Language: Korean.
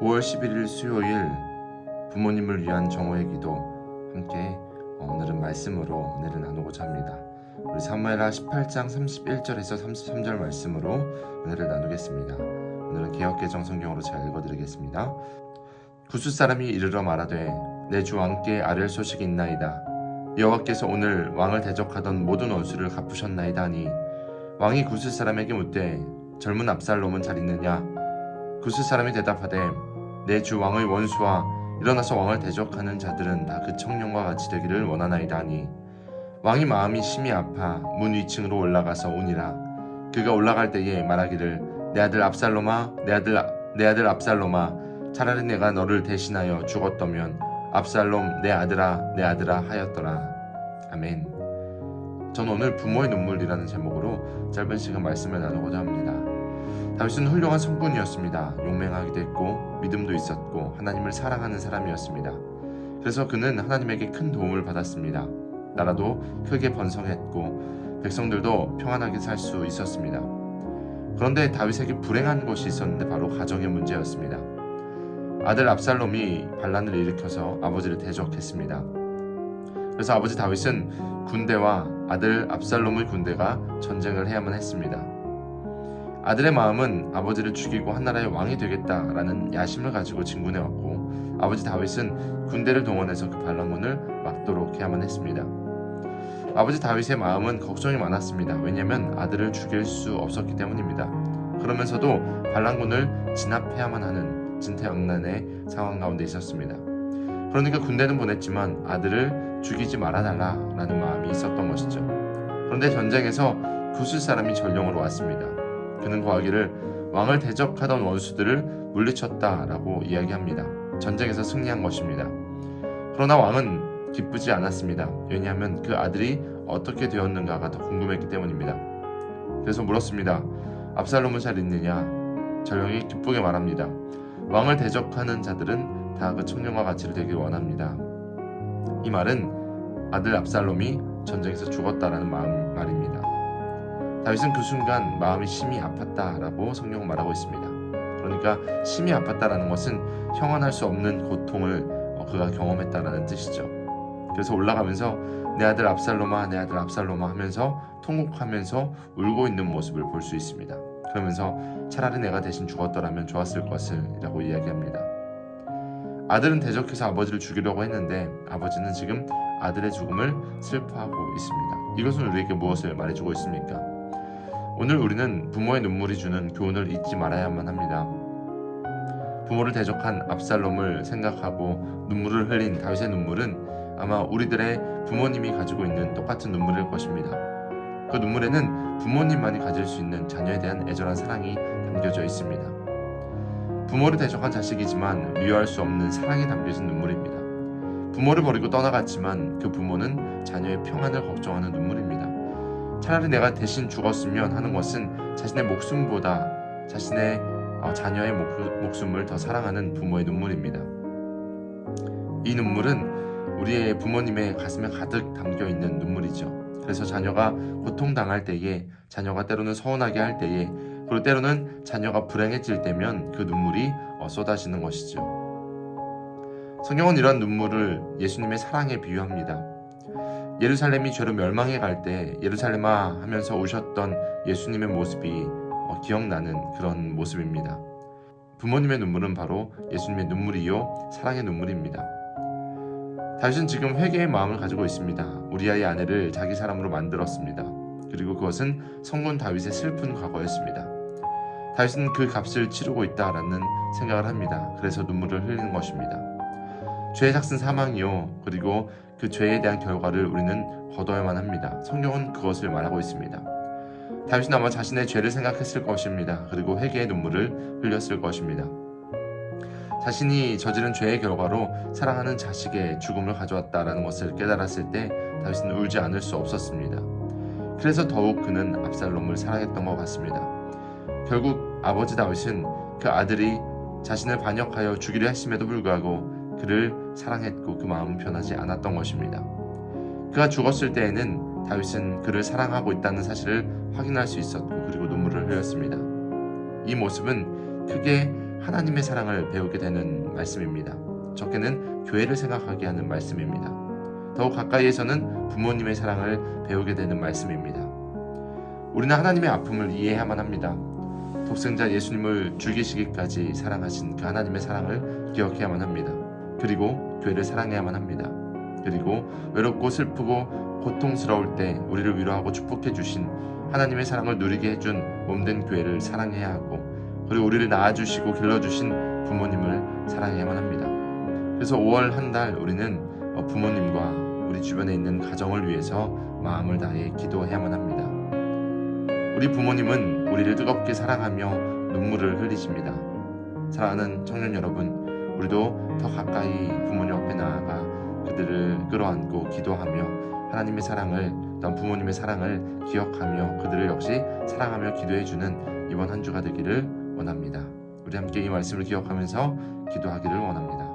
5월 11일 수요일 부모님을 위한 정오의 기도 함께 어, 오늘은 말씀으로 은혜를 나누고자 합니다. 우리 사무엘하 18장 31절에서 33절 말씀으로 은혜를 나누겠습니다. 오늘은 개혁개정 성경으로 잘 읽어드리겠습니다. 구스 사람이 이르러 말하되 내 주 왕께 아랠 소식이 있나이다. 여호와께서 오늘 왕을 대적하던 모든 원수를 갚으셨나이다 하니 왕이 구스 사람에게 묻되 젊은 압살롬은 잘 있느냐 구스 사람이 대답하되 내 주 왕의 원수와 일어나서 왕을 대적하는 자들은 다 그 청년과 같이 되기를 원하나이다 하니. 왕이 마음이 심히 아파 문 위층으로 올라가서 오니라. 그가 올라갈 때에 말하기를 내 아들 압살롬아 내 아들 내 아들 압살롬아 차라리 내가 너를 대신하여 죽었더면 압살롬 내 아들아 내 아들아 하였더라. 아멘. 전 오늘 부모의 눈물이라는 제목으로 짧은 시간 말씀을 나누고자 합니다. 다윗은 훌륭한 성군이었습니다. 용맹하기도 했고 믿음도 있었고 하나님을 사랑하는 사람이었습니다. 그래서 그는 하나님에게 큰 도움을 받았습니다. 나라도 크게 번성했고 백성들도 평안하게 살 수 있었습니다. 그런데 다윗에게 불행한 것이 있었는데 바로 가정의 문제였습니다. 아들 압살롬이 반란을 일으켜서 아버지를 대적했습니다. 그래서 아버지 다윗은 군대와 아들 압살롬의 군대가 전쟁을 해야만 했습니다. 아들의 마음은 아버지를 죽이고 한 나라의 왕이 되겠다라는 야심을 가지고 진군해 왔고 아버지 다윗은 군대를 동원해서 그 반란군을 막도록 해야만 했습니다. 아버지 다윗의 마음은 걱정이 많았습니다. 왜냐하면 아들을 죽일 수 없었기 때문입니다. 그러면서도 반란군을 진압해야만 하는 진퇴양난의 상황 가운데 있었습니다. 그러니까 군대는 보냈지만 아들을 죽이지 말아달라라는 마음이 있었던 것이죠. 그런데 전쟁에서 구슬 사람이 전령으로 왔습니다. 그는 고하기를 왕을 대적하던 원수들을 물리쳤다라고 이야기합니다. 전쟁에서 승리한 것입니다. 그러나 왕은 기쁘지 않았습니다. 왜냐하면 그 아들이 어떻게 되었는가가 더 궁금했기 때문입니다. 그래서 물었습니다. 압살롬은 잘 있느냐? 전령이 기쁘게 말합니다. 왕을 대적하는 자들은 다 그 청년과 같이 되길 원합니다. 이 말은 아들 압살롬이 전쟁에서 죽었다라는 마음, 말입니다. 다윗은 그 순간 마음이 심히 아팠다라고 성경은 말하고 있습니다. 그러니까 심히 아팠다라는 것은 형언할 수 없는 고통을 어, 그가 경험했다라는 뜻이죠. 그래서 올라가면서 내 아들 압살롬아 내 아들 압살롬아 하면서 통곡하면서 울고 있는 모습을 볼 수 있습니다. 그러면서 차라리 내가 대신 죽었더라면 좋았을 것을이라고 이야기합니다. 아들은 대적해서 아버지를 죽이려고 했는데 아버지는 지금 아들의 죽음을 슬퍼하고 있습니다. 이것은 우리에게 무엇을 말해주고 있습니까? 오늘 우리는 부모의 눈물이 주는 교훈을 잊지 말아야만 합니다. 부모를 대적한 압살롬을 생각하고 눈물을 흘린 다윗의 눈물은 아마 우리들의 부모님이 가지고 있는 똑같은 눈물일 것입니다. 그 눈물에는 부모님만이 가질 수 있는 자녀에 대한 애절한 사랑이 담겨져 있습니다. 부모를 대적한 자식이지만 미워할 수 없는 사랑이 담겨진 눈물입니다. 부모를 버리고 떠나갔지만 그 부모는 자녀의 평안을 걱정하는 눈물입니다. 차라리 내가 대신 죽었으면 하는 것은 자신의 목숨보다 자신의 어, 자녀의 목, 숨을 더 사랑하는 부모의 눈물입니다. 이 눈물은 우리의 부모님의 가슴에 가득 담겨 있는 눈물이죠. 그래서 자녀가 고통당할 때에, 자녀가 때로는 서운하게 할 때에, 그리고 때로는 자녀가 불행해질 때면 그 눈물이 어, 쏟아지는 것이죠. 성경은 이러한 눈물을 예수님의 사랑에 비유합니다. 예루살렘이 죄로 멸망해 갈 때 예루살렘아 하면서 오셨던 예수님의 모습이 어, 기억나는 그런 모습입니다. 부모님의 눈물은 바로 예수님의 눈물이요 사랑의 눈물입니다. 다윗은 지금 회개의 마음을 가지고 있습니다. 우리아의 아내를 자기 사람으로 만들었습니다. 그리고 그것은 성군 다윗의 슬픈 과거였습니다. 다윗은 그 값을 치르고 있다라는 생각을 합니다. 그래서 눈물을 흘리는 것입니다. 죄의 삭은 사망이요. 그리고 그 죄에 대한 결과를 우리는 거둬야만 합니다. 성경은 그것을 말하고 있습니다. 다윗은 아마 자신의 죄를 생각했을 것입니다. 그리고 회개의 눈물을 흘렸을 것입니다. 자신이 저지른 죄의 결과로 사랑하는 자식의 죽음을 가져왔다라는 것을 깨달았을 때 다윗은 울지 않을 수 없었습니다. 그래서 더욱 그는 압살롬을 사랑했던 것 같습니다. 결국 아버지 다윗은 그 아들이 자신을 반역하여 죽이려 했음에도 불구하고 그를 사랑했고 그 마음은 변하지 않았던 것입니다. 그가 죽었을 때에는 다윗은 그를 사랑하고 있다는 사실을 확인할 수 있었고 그리고 눈물을 흘렸습니다. 이 모습은 크게 하나님의 사랑을 배우게 되는 말씀입니다. 적게는 교회를 생각하게 하는 말씀입니다. 더욱 가까이에서는 부모님의 사랑을 배우게 되는 말씀입니다. 우리는 하나님의 아픔을 이해해야만 합니다. 독생자 예수님을 죽이시기까지 사랑하신 그 하나님의 사랑을 기억해야만 합니다. 그리고 교회를 사랑해야만 합니다. 그리고 외롭고 슬프고 고통스러울 때 우리를 위로하고 축복해 주신 하나님의 사랑을 누리게 해준 몸된 교회를 사랑해야 하고 그리고 우리를 낳아주시고 길러주신 부모님을 사랑해야만 합니다. 그래서 5월 한 달 우리는 어, 부모님과 우리 주변에 있는 가정을 위해서 마음을 다해 기도해야만 합니다. 우리 부모님은 우리를 뜨겁게 사랑하며 눈물을 흘리십니다. 사랑하는 청년 여러분, 우리도 더 가까이 부모님 앞에 나아가 그들을 끌어안고 기도하며 하나님의 사랑을 또 부모님의 사랑을 기억하며 그들을 역시 사랑하며 기도해주는 이번 한 주가 되기를 원합니다. 우리 함께 이 말씀을 기억하면서 기도하기를 원합니다.